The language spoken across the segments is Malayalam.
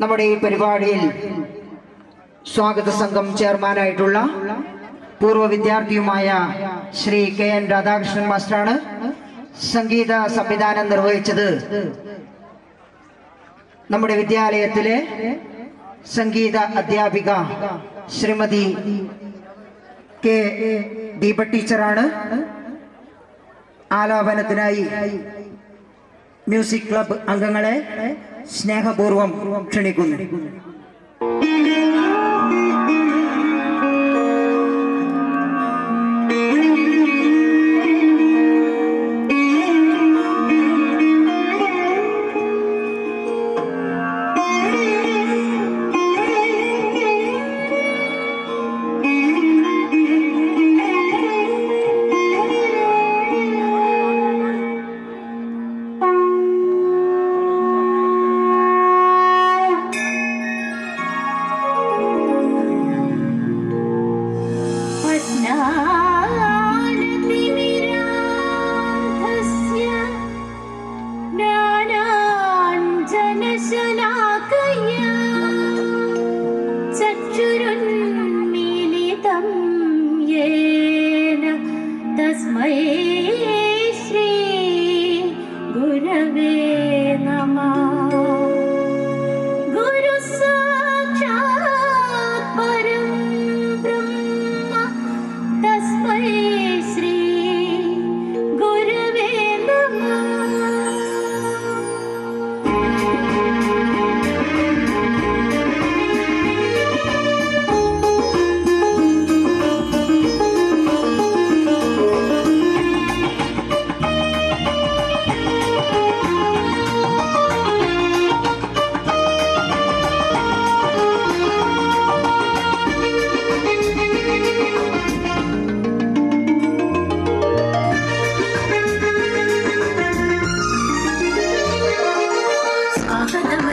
നമ്മുടെ ഈ പരിപാടിയിൽ സ്വാഗത സംഘം ചെയർമാനായിട്ടുള്ള പൂർവ വിദ്യാർത്ഥിയുമായ ശ്രീ കെ എൻ രാധാകൃഷ്ണൻ മാസ്റ്ററാണ് സംഗീത സംവിധാനം നിർവഹിച്ചത്. നമ്മുടെ വിദ്യാലയത്തിലെ സംഗീത അധ്യാപിക ശ്രീമതി കെ ദീപ ടീച്ചറാണ്. ആലാപനത്തിനായി മ്യൂസിക് ക്ലബ് അംഗങ്ങളെ സ്നേഹപൂർവം ക്ഷണിക്കുന്നു.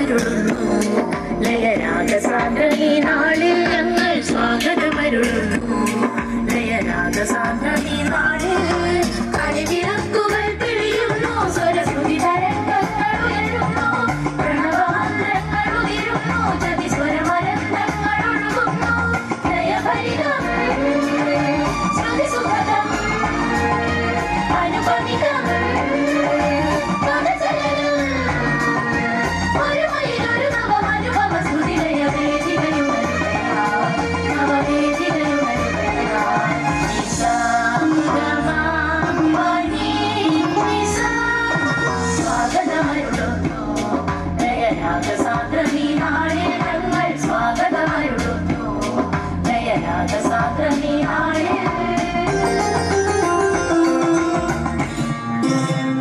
സ്വാഗതമരുളുന്നു ലയരാഗസാന്ദ്ര ഈ നാളിൽ ഞങ്ങൾ സ്വാഗതമരുളുന്നു. ലയരാഗസാന്ദ്ര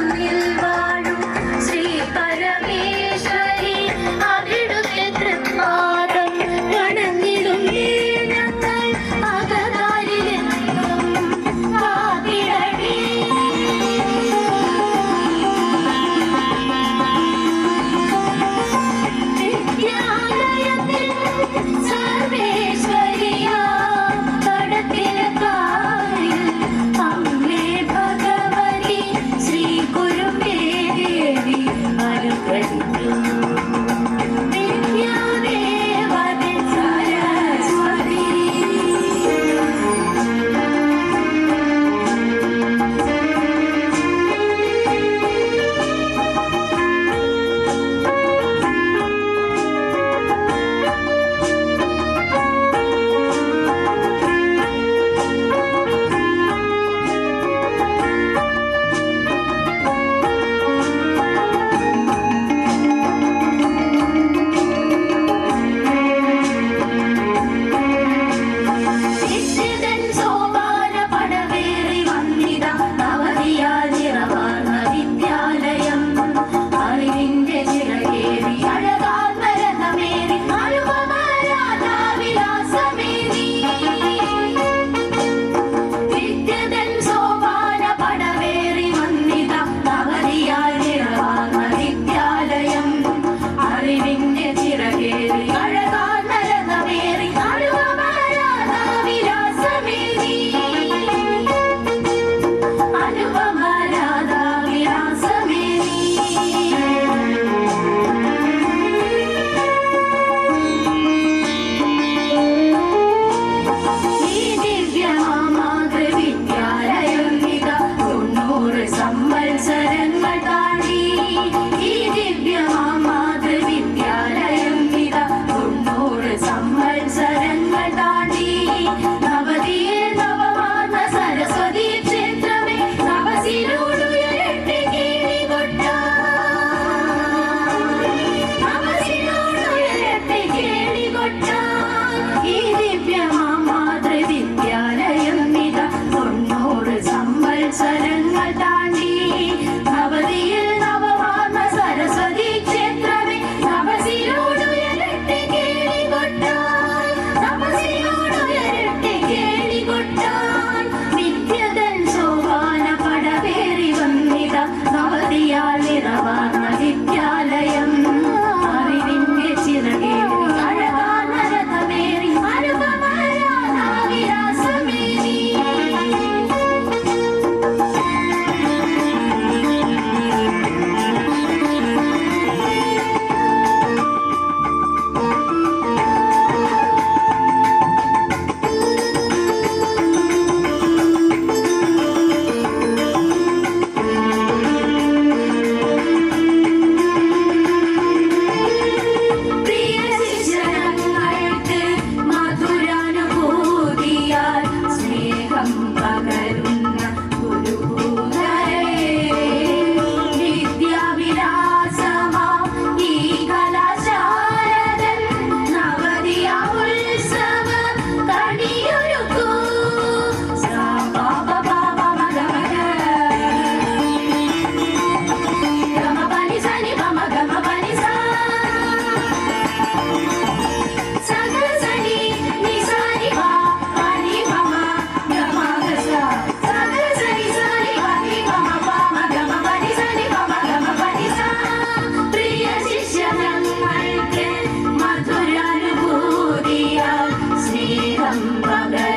Alhamdulillah. Bangladesh.